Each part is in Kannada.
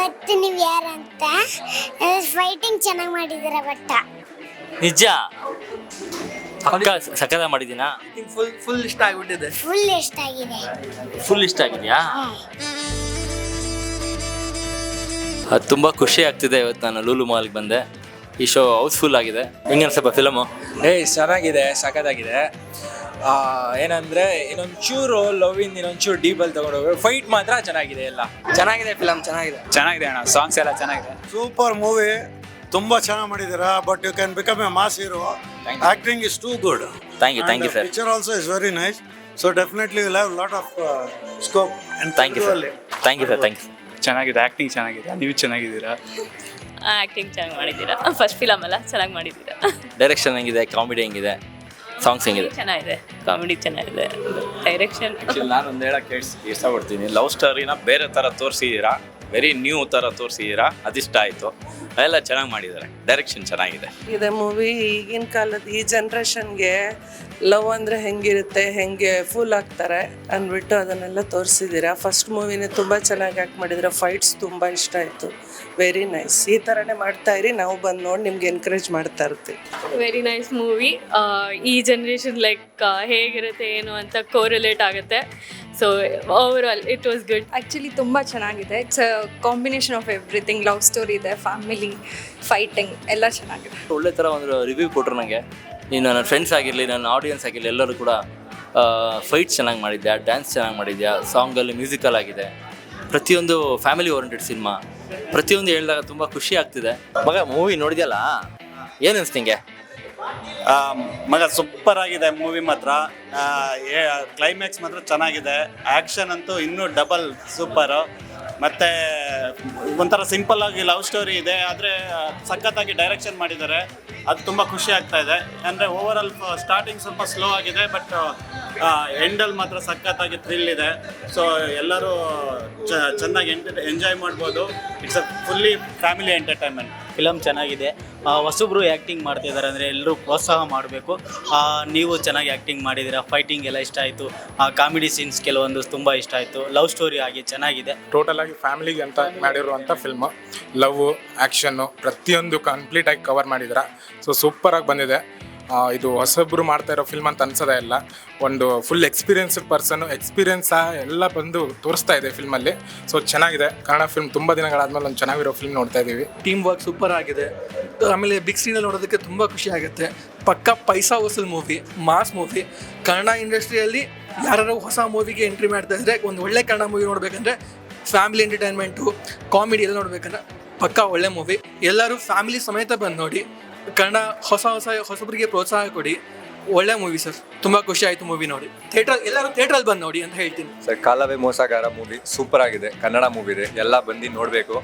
ಗೊತ್ತು ನೀವು ಯಾರಂತ? ಫೈಟಿಂಗ್ ಚೆನ್ನಾಗಿ ಮಾಡಿದ್ದೀರ ಬಟ್ಟ ನಿಜ? ಪಕ್ಕ ಸಕದ ಮಾಡಿದ್ದೀನಾ? ಫುಲ್ ಫುಲ್ ಇಷ್ಟ ಆಗ್ಬಿಟ್ಟಿದೆ. ಫುಲ್ ಇಷ್ಟ ಆಗಿದೆ. ಫುಲ್ ಇಷ್ಟ ಆಗಿದೆಯಾ? ಅದು ತುಂಬ ಖುಷಿ ಆಗ್ತಿದೆ ಇವತ್ತು ನಾನು ಲೂಲು ಮಾಲ್ಗೆ ಬಂದೆ. ಈ ಶೋ ಹೌಸ್ಫುಲ್ ಆಗಿದೆ. ಹೆಂಗೆ ಅನ್ಸಪ್ಪ ಫಿಲಮು ಏಯ್ ಚೆನ್ನಾಗಿದೆ ಸಖತ್ತಾಗಿದೆ. ಏನಂದ್ರೆ ಇನ್ನೊಂಚೂರು ಲವ್ ಇನ್ ಇನ್ನೊಂಚೂರು ಡೀಪಲ್ ತಗೊಂಡು ಫೈಟ್ ಮಾತ್ರ ಚೆನ್ನಾಗಿದೆ ಎಲ್ಲ. ಚೆನ್ನಾಗಿದೆ ಫಿಲಮ್ ಚೆನ್ನಾಗಿದೆ. ಚೆನ್ನಾಗಿದೆ ಅಣ್ಣ ಸಾಂಗ್ಸ್ ಎಲ್ಲ ಚೆನ್ನಾಗಿದೆ. ಸೂಪರ್ ಮೂವಿ ತುಂಬಾ ಚೆನ್ನಾಗಿ ಮಾಡಿದ್ದೀರಾ but you can become a mass hero acting is too good thank you thank you sir picture also is very nice so definitely will have lot of scope and thank you sir thank you sir thank you ಚೆನ್ನಾಗಿದೆ ಆಕ್ಟಿಂಗ್ ಚೆನ್ನಾಗಿದೆ ನೀವು ಚೆನ್ನಾಗಿದ್ದೀರಾ? ಆಕ್ಟಿಂಗ್ ಚೆನ್ನಾಗಿ ಮಾಡಿದ್ದೀರಾ. ಫಸ್ಟ್ ಫಿಲಮ್ ಅಲ್ಲ ಚೆನ್ನಾಗಿ ಮಾಡಿದ್ದೀರಾ. ಡೈರೆಕ್ಷನ್ ಹೆಂಗಿದೆ ಕಾಮಿಡಿ ಹೆಂಗಿದೆ? ಸಾಂಗ್ಸ್ ಹೆಂಗಿದೆ? ಚೆನ್ನಾಗಿದೆ. ಕಾಮಿಡಿ ಚೆನ್ನಾಗಿದೆ. ಡೈರೆಕ್ಷನ್ ನಾನು ಒಂದು ಹೇಳಕ್ಕೆ ಇಷ್ಟಪಡ್ತೀನಿ. ಲವ್ ಸ್ಟೋರಿನ ಬೇರೆ ಥರ ತೋರಿಸಿದ್ದೀರಾ ವೆರಿ ನ್ಯೂ ಥರ ತೋರಿಸಿದ್ದೀರಾ ಅದಿಷ್ಟ ಆಯಿತು. ಅದೆಲ್ಲ ಚೆನ್ನಾಗಿ ಮಾಡಿದ್ದಾರೆ. ಡೈರೆಕ್ಷನ್ ಚೆನ್ನಾಗಿದೆ. ಇದೆ ಮೂವಿ ಈಗಿನ ಕಾಲದ ಈ ಜನ್ರೇಷನ್ಗೆ ಲವ್ ಅಂದರೆ ಹೆಂಗಿರುತ್ತೆ ಹೆಂಗೆ ಫುಲ್ ಆಗ್ತಾರೆ ಅಂದ್ಬಿಟ್ಟು ಅದನ್ನೆಲ್ಲ ತೋರಿಸಿದ್ದೀರಾ? ಫಸ್ಟ್ ಮೂವಿನೇ ತುಂಬ ಚೆನ್ನಾಗಿ ಆ್ಯಕ್ಟ್ ಮಾಡಿದ್ರೆ ಫೈಟ್ಸ್ ತುಂಬ ಇಷ್ಟ ಆಯಿತು. ವೆರಿ ನೈಸ್ ಈ ಥರನೇ ಮಾಡ್ತಾ ಇರಿ ನಾವು ಬಂದು ನೋಡಿ ನಿಮ್ಗೆ ಎನ್ಕರೇಜ್ ಮಾಡ್ತಾ ಇರ್ತೀವಿ. ವೆರಿ ನೈಸ್ ಮೂವಿ ಈ ಜನ್ರೇಷನ್ ಲೈಕ್ ಹೇಗಿರುತ್ತೆ ಏನು ಅಂತ ಕೋರಿಲೇಟ್ ಆಗುತ್ತೆ. So over all it was good actually ತುಂಬ ಚೆನ್ನಾಗಿದೆ. It's combination of everything love story ಇದೆ ಫ್ಯಾಮಿಲಿ ಫೈಟಿಂಗ್ ಎಲ್ಲ ಚೆನ್ನಾಗಿದೆ. ಒಳ್ಳೆ ಥರ ಒಂದು ರಿವ್ಯೂ ಕೊಟ್ಟರು ನನಗೆ ನೀನು ನನ್ನ ಫ್ರೆಂಡ್ಸ್ ಆಗಿರಲಿ ನನ್ನ ಆಡಿಯನ್ಸ್ ಆಗಿರಲಿ ಎಲ್ಲರೂ ಕೂಡ ಫೈಟ್ ಚೆನ್ನಾಗಿ ಮಾಡಿದ್ಯಾ ಡ್ಯಾನ್ಸ್ ಚೆನ್ನಾಗಿ ಮಾಡಿದ್ಯಾ ಸಾಂಗಲ್ಲಿ ಮ್ಯೂಸಿಕಲ್ ಆಗಿದೆ. ಪ್ರತಿಯೊಂದು ಫ್ಯಾಮಿಲಿ ಓರಿಯೆಂಟೆಡ್ ಸಿನಿಮಾ ಪ್ರತಿಯೊಂದು ಹೇಳಿದಾಗ ತುಂಬ ಖುಷಿ ಆಗ್ತಿದೆ. ಮಗ ಮೂವಿ ನೋಡಿದ್ಯಲ್ಲ? ಏನು ಅನಿಸ್ತಿಂಗೆ ಮಗ ಸೂಪರ್ ಆಗಿದೆ ಮೂವಿ ಮಾತ್ರ. ಕ್ಲೈಮ್ಯಾಕ್ಸ್ ಮಾತ್ರ ಚೆನ್ನಾಗಿದೆ. ಆ್ಯಕ್ಷನ್ ಅಂತೂ ಇನ್ನೂ ಡಬಲ್ ಸೂಪರು ಮತ್ತು ಒಂಥರ ಸಿಂಪಲ್ ಆಗಿ ಲವ್ ಸ್ಟೋರಿ ಇದೆ, ಆದರೆ ಸಖತ್ತಾಗಿ ಡೈರೆಕ್ಷನ್ ಮಾಡಿದ್ದಾರೆ. ಅದು ತುಂಬ ಖುಷಿ ಆಗ್ತಾ ಇದೆ. ಅಂದರೆ ಓವರ್ ಸ್ಟಾರ್ಟಿಂಗ್ ಸ್ವಲ್ಪ ಸ್ಲೋ ಆಗಿದೆ ಬಟ್ ಎಂಡಲ್ಲಿ ಮಾತ್ರ ಸಖತ್ತಾಗಿ ಥ್ರಿಲ್ ಇದೆ. ಸೊ ಎಲ್ಲರೂ ಚ ಚೆನ್ನಾಗಿ ಎಂಜಾಯ್ ಮಾಡ್ಬೋದು. It's a fully family entertainment film ಚೆನ್ನಾಗಿದೆ. ಆ, ಹೊಸಬ್ರು ಆ್ಯಕ್ಟಿಂಗ್ ಮಾಡ್ತಿದ್ದಾರೆ ಅಂದರೆ ಎಲ್ಲರೂ ಪ್ರೋತ್ಸಾಹ ಮಾಡಬೇಕು. ನೀವು ಚೆನ್ನಾಗಿ ಆ್ಯಕ್ಟಿಂಗ್ ಮಾಡಿದ್ದೀರಾ ಫೈಟಿಂಗ್ ಎಲ್ಲ ಇಷ್ಟ ಆಯಿತು. ಆ ಕಾಮಿಡಿ ಸೀನ್ಸ್ ಕೆಲವೊಂದು ತುಂಬ ಇಷ್ಟ ಆಯಿತು. ಲವ್ ಸ್ಟೋರಿ ಆಗಿ ಚೆನ್ನಾಗಿದೆ. ಟೋಟಲ್ ಆಗಿ ಫ್ಯಾಮಿಲಿಗೆ ಅಂತ ಮಾಡಿರುವಂಥ ಫಿಲ್ಮ್ ಲವ್ ಆ್ಯಕ್ಷನ್ನು ಪ್ರತಿಯೊಂದು ಕಂಪ್ಲೀಟಾಗಿ ಕವರ್ ಮಾಡಿದ್ದೀರಾ. ಸೊ ಸೂಪರಾಗಿ ಆಗಿ ಬಂದಿದೆ. ಇದು ಹೊಸಬ್ರು ಮಾಡ್ತಾ ಇರೋ ಫಿಲ್ಮ್ ಅಂತ ಅನ್ಸೋದೇ ಇಲ್ಲ. ಒಂದು ಫುಲ್ ಎಕ್ಸ್ಪೀರಿಯನ್ಸ್ಡ್ ಪರ್ಸನ್ ಎಕ್ಸ್ಪೀರಿಯನ್ಸ್ ಎಲ್ಲ ಬಂದು ತೋರಿಸ್ತಾ ಇದೆ ಫಿಲ್ಮಲ್ಲಿ ಸೊ ಚೆನ್ನಾಗಿದೆ. ಕನ್ನಡ ಫಿಲ್ಮ್ ತುಂಬ ದಿನಗಳಾದ್ಮೇಲೆ ಒಂದು ಚೆನ್ನಾಗಿರೋ ಫಿಲ್ಮ್ ನೋಡ್ತಾ ಇದ್ದೀವಿ ಟೀಮ್ ವರ್ಕ್ ಸೂಪರ್ ಆಗಿದೆ. ಆಮೇಲೆ ಬಿಗ್ ಸ್ಕ್ರೀನಲ್ಲಿ ನೋಡೋದಕ್ಕೆ ತುಂಬ ಖುಷಿ ಆಗುತ್ತೆ. ಪಕ್ಕ ಪೈಸಾ ವಸೂಲ್ ಮೂವಿ ಮಾಸ್ ಮೂವಿ ಕನ್ನಡ ಇಂಡಸ್ಟ್ರಿಯಲ್ಲಿ ಯಾರು ಹೊಸ ಮೂವಿಗೆ ಎಂಟ್ರಿ ಮಾಡ್ತಾ ಇದ್ದರೆ ಒಂದು ಒಳ್ಳೆ ಕನ್ನಡ ಮೂವಿ ನೋಡಬೇಕಂದ್ರೆ ಫ್ಯಾಮಿಲಿ ಎಂಟರ್ಟೈನ್ಮೆಂಟು ಕಾಮಿಡಿ ಎಲ್ಲ ನೋಡಬೇಕಂದ್ರೆ ಪಕ್ಕ ಒಳ್ಳೆ ಮೂವಿ ಎಲ್ಲರೂ ಫ್ಯಾಮಿಲಿ ಸಮೇತ ಬಂದು ನೋಡಿ ಕನ್ನಡ ಹೊಸ ಹೊಸ ಹೊಸಬರಿಗೆ ಪ್ರೋತ್ಸಾಹ ಕೊಡಿ. ಒಳ್ಳೆ ಮೂವಿ ಸರ್. ತುಂಬಾ ಖುಷಿ ಆಯ್ತು ಮೂವಿ ನೋಡಿ. ಥಿಯೇಟರ್ ಎಲ್ಲರೂ ಥಿಯೇಟ್ರಲ್ಲಿ ಬಂದು ನೋಡಿ ಅಂತ ಹೇಳ್ತೀನಿ. ಸರ್ ಕಾಲವೇ ಮೋಸಗಾರ ಮೂವಿ ಸೂಪರ್ ಆಗಿದೆ. ಕನ್ನಡ ಮೂವಿ ಇದೆ. ಎಲ್ಲ ಬಂದು ನೋಡಬೇಕು.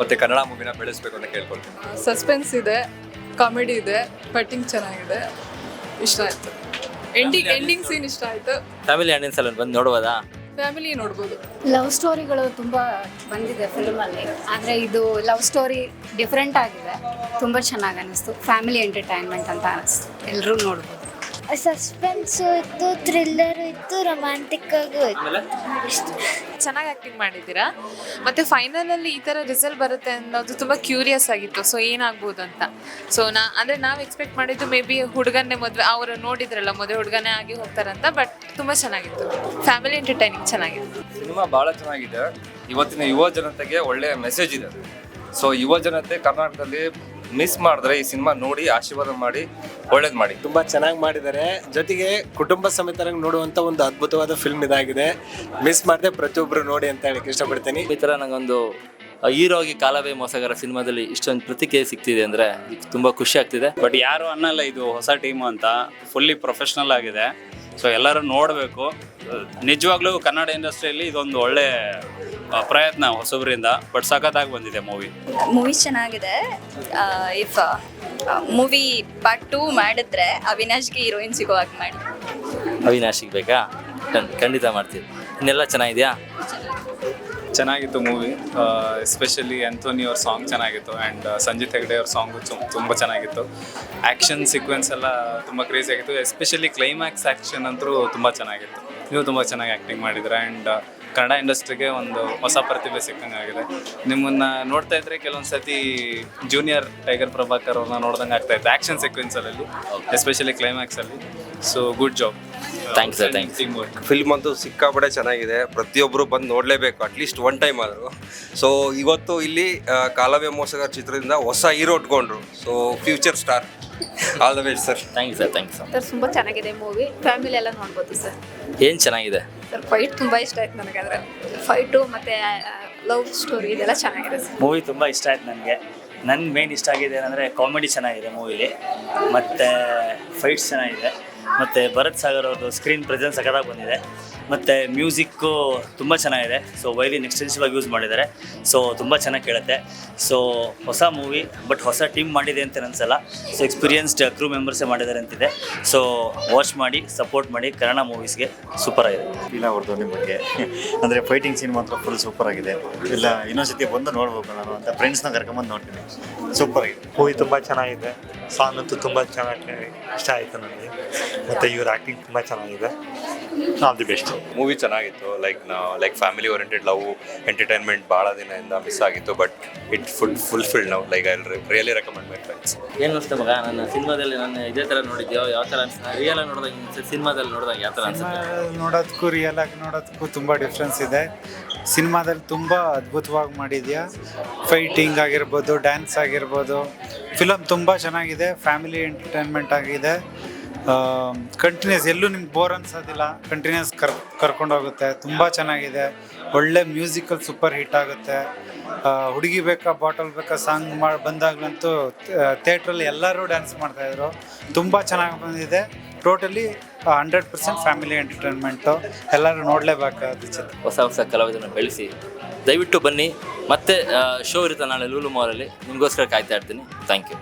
ಮತ್ತೆ ಕನ್ನಡ ಮೂವಿನ ಬೆಳೆಸಬೇಕು ಅಂತ ಕೇಳ್ಕೊಳ್ತೀನಿ. ಸಸ್ಪೆನ್ಸ್ ಇದೆ ಕಾಮಿಡಿ ಇದೆ ಕಟಿಂಗ್ ಚೆನ್ನಾಗಿದೆ. ಇಷ್ಟ ಆಯ್ತು. ಎಂಡಿಂಗ್ ಎಂಡಿಂಗ್ ಸೀನ್ ಇಷ್ಟ ಆಯ್ತು. ಫ್ಯಾಮಿಲಿ ಆಡಿಯನ್ಸ್ ಸಲ ಬಂದು ನೋಡ್ಬೋದಾ ಫ್ಯಾಮಿಲಿ ನೋಡ್ಬೋದು. ಲವ್ ಸ್ಟೋರಿಗಳು ತುಂಬಾ ಬಂದಿದೆ ಫಿಲ್ಮಲ್ಲಿ. ಆದರೆ ಇದು ಲವ್ ಸ್ಟೋರಿ ಡಿಫ್ರೆಂಟ್ ಆಗಿದೆ. ತುಂಬಾ ಚೆನ್ನಾಗಿ ಅನಿಸ್ತು. ಫ್ಯಾಮಿಲಿ ಎಂಟರ್ಟೈನ್ಮೆಂಟ್ ಅಂತ ಅನಿಸ್ತು. ಎಲ್ಲರೂ ನೋಡ್ಬೋದು. ಸಸ್ಪೆನ್ಸು ಇತ್ತು ಥ್ರಿಲ್ಲರ್ ಇತ್ತು ರೊಮ್ಯಾಂಟಿಕ್ ಆಗು ಇತ್ತು. ಚೆನ್ನಾಗಿ ಆಕ್ಟಿಂಗ್ ಮಾಡಿದ್ದೀರಾ? ಫೈನಲ್ ಫೈನಲಲ್ಲಿ ಈ ಥರ ರಿಸಲ್ಟ್ ಬರುತ್ತೆ ಅನ್ನೋದು ತುಂಬ ಕ್ಯೂರಿಯಸ್ ಆಗಿತ್ತು. ಸೊ ಏನಾಗ್ಬೋದು ಅಂತ. ಸೊ ನಾ ಅಂದರೆ ನಾವು ಎಕ್ಸ್ಪೆಕ್ಟ್ ಮಾಡಿದ್ದು ಮೇ ಬಿ ಹುಡುಗನ್ನೇ ಮದುವೆ ಅವರು ನೋಡಿದ್ರಲ್ಲ ಮದುವೆ ಹುಡುಗನೇ ಆಗಿ ಹೋಗ್ತಾರಂತ ಬಟ್ ತುಂಬ ಚೆನ್ನಾಗಿತ್ತು. ಫ್ಯಾಮಿಲಿ ಎಂಟರ್ಟೈನಿಂಗ್ ಚೆನ್ನಾಗಿತ್ತು. ಸಿನಿಮಾ ಭಾಳ ಚೆನ್ನಾಗಿದೆ. ಇವತ್ತಿನ ಯುವ ಜನತೆಗೆ ಒಳ್ಳೆಯ ಮೆಸೇಜ್ ಇದೆ ಸೊ ಯುವ ಜನತೆ ಕರ್ನಾಟಕದಲ್ಲಿ ಮಿಸ್ ಮಾಡಿದ್ರೆ ಈ ಸಿನಿಮಾ ನೋಡಿ ಆಶೀರ್ವಾದ ಮಾಡಿ ಒಳ್ಳೇದು ಮಾಡಿ. ತುಂಬಾ ಚೆನ್ನಾಗಿ ಮಾಡಿದ್ದಾರೆ. ಜೊತೆಗೆ ಕುಟುಂಬ ಸಮೇತರಾಗಿ ನೋಡುವಂತ ಒಂದು ಅದ್ಭುತವಾದ ಫಿಲ್ಮ್ ಇದಾಗಿದೆ. ಮಿಸ್ ಮಾಡದೆ ಪ್ರತಿಯೊಬ್ಬರು ನೋಡಿ ಅಂತ ಹೇಳಕ್ಕೆ ಇಷ್ಟಪಡ್ತೀನಿ. ಈ ಥರ ನನಗೊಂದು ಹೀರೋಗಿ ಕಾಲವೇ ಮೋಸಗಾರ ಸಿನಿಮಾದಲ್ಲಿ ಇಷ್ಟೊಂದು ಪ್ರತಿಕ್ರಿಯೆ ಸಿಗ್ತಿದೆ ಅಂದ್ರೆ ತುಂಬಾ ಖುಷಿ ಆಗ್ತಿದೆ. ಬಟ್ ಯಾರು ಅನ್ನಲ್ಲ ಇದು ಹೊಸ ಟೀಮ್ ಅಂತ. ಫುಲ್ಲಿ ಪ್ರೊಫೆಷನಲ್ ಆಗಿದೆ. ಸೊ ಎಲ್ಲರೂ ನೋಡಬೇಕು. ನಿಜವಾಗ್ಲೂ ಕನ್ನಡ ಇಂಡಸ್ಟ್ರಿಯಲ್ಲಿ ಇದೊಂದು ಒಳ್ಳೆ ಪ್ರಯತ್ನ ಹೊಸಬರಿಂದ ಬಟ್ ಸಖತ್ತಾಗಿ ಬಂದಿದೆ ಮೂವಿ. ಮೂವಿ ಚೆನ್ನಾಗಿದೆ. ಇಫ್ ಮೂವಿ ಪಾರ್ಟ್ ಟೂ ಮಾಡಿದ್ರೆ ಅವಿನಾಶ್ಗೆ ಹೀರೋಯಿನ್ ಸಿಗೋ ಹಾಗೆ ಮಾಡಿ. ಅವಿನಾಶಿಗೆ ಬೇಕಾ? ಖಂಡ್- ಖಂಡಿತ ಮಾಡ್ತೀವಿ. ಇನ್ನೆಲ್ಲ ಚೆನ್ನಾಗಿದೆಯಾ? ಚೆನ್ನಾಗಿತ್ತು ಮೂವಿ ಎಸ್ಪೆಷಲಿ ಆ್ಯಂಥೋನಿ ಅವ್ರ ಸಾಂಗ್ ಚೆನ್ನಾಗಿತ್ತು ಆ್ಯಂಡ್ ಸಂಜಿತ್ ಹೆಗ್ಡೆ ಅವ್ರ ಸಾಂಗು ತುಂಬ ಚೆನ್ನಾಗಿತ್ತು. ಆ್ಯಕ್ಷನ್ ಸೀಕ್ವೆನ್ಸ್ ಎಲ್ಲ ತುಂಬ ಕ್ರೇಜಿ ಆಗಿತ್ತು. ಎಸ್ಪೆಷಲಿ ಕ್ಲೈಮ್ಯಾಕ್ಸ್ ಆ್ಯಕ್ಷನ್ ಅಂತೂ ತುಂಬ ಚೆನ್ನಾಗಿತ್ತು. ನೀವು ತುಂಬ ಚೆನ್ನಾಗಿ ಆ್ಯಕ್ಟಿಂಗ್ ಮಾಡಿದ್ರೆ ಆ್ಯಂಡ್ ಕನ್ನಡ ಇಂಡಸ್ಟ್ರಿಗೆ ಒಂದು ಹೊಸ ಪ್ರತಿಭೆ ಸಿಕ್ಕಂಗಾಗಿದೆ ನಿಮ್ಮನ್ನ ನೋಡ್ತಾ ಇದ್ರೆ ಕೆಲವೊಂದು ಸತಿ ಜೂನಿಯರ್ ಟೈಗರ್ ಪ್ರಭಾಕರ್ ಅವ್ರನ್ನ ನೋಡ್ದಂಗೆ ಆಗ್ತಾ ಇತ್ತು. ಆ್ಯಕ್ಷನ್ ಸೀಕ್ವೆನ್ಸಲ್ಲಿ especially ಕ್ಲೈಮ್ಯಾಕ್ಸಲ್ಲಿ so good job Thanks, sir work film ಅಂತೂ ಸಿಕ್ಕಾಪಡೆ ಚೆನ್ನಾಗಿದೆ. ಪ್ರತಿಯೊಬ್ಬರು ಬಂದು ನೋಡಲೇಬೇಕು ಅಟ್ಲೀಸ್ಟ್ ಒನ್ ಟೈಮ್ ಆದರೂ. ಸೊ ಇವತ್ತು ಇಲ್ಲಿ ಕಾಲವ್ಯ ಮೋಸಗಾರ ಚಿತ್ರದಿಂದ ಹೊಸ hero ಉಟ್ಕೊಂಡ್ರು. So future star all the best sir thank you sir thank you sir sir ತುಂಬ ಚೆನ್ನಾಗಿದೆ ಮೂವಿ ಫ್ಯಾಮಿಲಿ ಎಲ್ಲ ನೋಡ್ಬೋದು ಸರ್ ಏನು ಚೆನ್ನಾಗಿದೆ? ಸರ್ ಫೈಟ್ ತುಂಬ ಇಷ್ಟ ಆಯ್ತು ನನಗೆ ಅದರಲ್ಲಿ ಫೈಟು ಮತ್ತು ಲವ್ ಸ್ಟೋರಿ ಇದೆಲ್ಲ ಚೆನ್ನಾಗಿದೆ ಸರ್ ಮೂವಿ ತುಂಬ ಇಷ್ಟ ಆಯ್ತು ನನಗೆ. ನನ್ಗೆ ಮೇನ್ ಇಷ್ಟ ಆಗಿದೆ ಏನಂದರೆ ಕಾಮಿಡಿ ಚೆನ್ನಾಗಿದೆ ಮೂವಿಲಿ ಮತ್ತು ಫೈಟ್ಸ್ ಚೆನ್ನಾಗಿದೆ. ಮತ್ತು ಭರತ್ ಸಾಗರ್ ಅವ್ರದ್ದು ಸ್ಕ್ರೀನ್ ಪ್ರೆಸೆನ್ಸ್ ಸಖತ್ತಾಗಿ ಬಂದಿದೆ. ಮತ್ತು ಮ್ಯೂಸಿಕ್ಕು ತುಂಬ ಚೆನ್ನಾಗಿದೆ. ಸೊ ವೈಲಿನ್ ಎಕ್ಸ್ಟೆನ್ಸಿವ್ ಆಗಿ ಯೂಸ್ ಮಾಡಿದ್ದಾರೆ. ಸೊ ತುಂಬ ಚೆನ್ನಾಗಿ ಕೇಳುತ್ತೆ. ಸೊ ಹೊಸ ಮೂವಿ ಬಟ್ ಹೊಸ ಟೀಮ್ ಮಾಡಿದೆ ಅಂತ ಅನ್ಸಲ್ಲ. ಸೊ ಎಕ್ಸ್ಪೀರಿಯನ್ಸ್ಡ್ ಕ್ರೂ ಮೆಂಬರ್ಸೇ ಮಾಡಿದ್ದಾರೆ ಅಂತಿದೆ. ಸೊ ವಾಚ್ ಮಾಡಿ ಸಪೋರ್ಟ್ ಮಾಡಿ ಕನ್ನಡ ಮೂವೀಸ್ಗೆ ಸೂಪರ್ ಆಗಿದೆ. ಇಲ್ಲ ಅವ್ರದ್ದು ನಿಮ್ಮ ಬಗ್ಗೆ. ಅಂದರೆ ಫೈಟಿಂಗ್ ಸೀನ್ ಮಾತ್ರ ಫುಲ್ ಸೂಪರ್ ಆಗಿದೆ. ಇಲ್ಲ ಇನ್ನೊಂದ್ಸತಿ ಬಂದು ನೋಡ್ಬೇಕು ನಾನು ಅಂತ ಫ್ರೆಂಡ್ಸ್ನ ಕರ್ಕೊಂಬಂದು ನೋಡ್ತೀನಿ. ಸೂಪರ್ ಆಗಿದೆ. ಮೂವಿ ತುಂಬ ಚೆನ್ನಾಗಿದೆ. ಸಾಂಗ್ ಅಂತೂ ತುಂಬ ಚೆನ್ನಾಗಿ ಇಷ್ಟ ಆಯಿತು ನನಗೆ. ಮತ್ತು ಇವ್ರ ಆ್ಯಕ್ಟಿಂಗ್ ತುಂಬ ಚೆನ್ನಾಗಿದೆ. ಆಲ್ ದಿ ಬೆಸ್ಟ್ ಮೂವಿ ಚೆನ್ನಾಗಿತ್ತು ಲೈಕ್ ನಾ like family oriented love entertainment ಭಾಳ ದಿನದಿಂದ ಮಿಸ್ ಆಗಿತ್ತು ಬಟ್ ಇಟ್ ಫುಲ್ ಫುಲ್ಫಿಲ್ಡ್ ನಾವು like I really recommend my friends ಏನು ಅನಿಸ್ತು ಮಗ? ನನ್ನ ಸಿನಿಮಾದಲ್ಲಿ ನಾನು ಇದೇ ಥರ ನೋಡಿದ್ಯೋ? ಯಾವ ಥರ ಅನ್ಸುತ್ತೆ? ರಿಯಲ್ ಆಗಿ ನೋಡಿದಾಗ ಸಿನಿಮಾದಲ್ಲಿ ನೋಡಿದಾಗ ಯಾವ ಥರ ಅನ್ಸುತ್ತೆ? ನೋಡೋದಕ್ಕೂ ರಿಯಲ್ ಆಗಿ ನೋಡೋದಕ್ಕೂ ತುಂಬ ಡಿಫ್ರೆನ್ಸ್ ಇದೆ. ಸಿನಿಮಾದಲ್ಲಿ ತುಂಬ ಅದ್ಭುತವಾಗಿ ಮಾಡಿದ್ಯಾ? ಫೈಟಿಂಗ್ ಆಗಿರ್ಬೋದು ಡ್ಯಾನ್ಸ್ ಆಗಿರ್ಬೋದು. ಫಿಲಮ್ ತುಂಬ ಚೆನ್ನಾಗಿದೆ ಫ್ಯಾಮಿಲಿ ಎಂಟರ್ಟೈನ್ಮೆಂಟ್ ಆಗಿದೆ. ಕಂಟಿನ್ಯೂಸ್ ಎಲ್ಲೂ ನಿಮ್ಗೆ ಬೋರ್ ಅನ್ಸೋದಿಲ್ಲ. ಕಂಟಿನ್ಯೂಸ್ ಕರ್ ಕರ್ಕೊಂಡು ಹೋಗುತ್ತೆ ತುಂಬ ಚೆನ್ನಾಗಿದೆ. ಒಳ್ಳೆ ಮ್ಯೂಸಿಕಲ್ ಸೂಪರ್ ಹಿಟ್ ಆಗುತ್ತೆ. ಹುಡುಗಿ ಬೇಕಾ ಬಾಟಲ್ ಬೇಕಾ ಸಾಂಗ್ ಮಾಡಿ ಬಂದಾಗಲಂತೂ ಥಿಯೇಟ್ರಲ್ಲಿ ಎಲ್ಲರೂ ಡ್ಯಾನ್ಸ್ ಮಾಡ್ತಾಯಿದ್ರು ತುಂಬ ಚೆನ್ನಾಗಿ ಬಂದಿದೆ. Totally hundred percent family entertainment ಎಲ್ಲರೂ ನೋಡಲೇಬೇಕಾದ ಚಿತ್ರ. ಹೊಸ ಹೊಸ ಕಲಾವಿದನ ಬೆಳೆಸಿ. ದಯವಿಟ್ಟು ಬನ್ನಿ. ಮತ್ತೆ ಶೋ ಇರುತ್ತೆ ನಾಳೆ ಲೂಲು ಮಾಲಲ್ಲಿ ನಿಮಗೋಸ್ಕರ ಕಾಯ್ತಾ ಇರ್ತೀನಿ. Thank you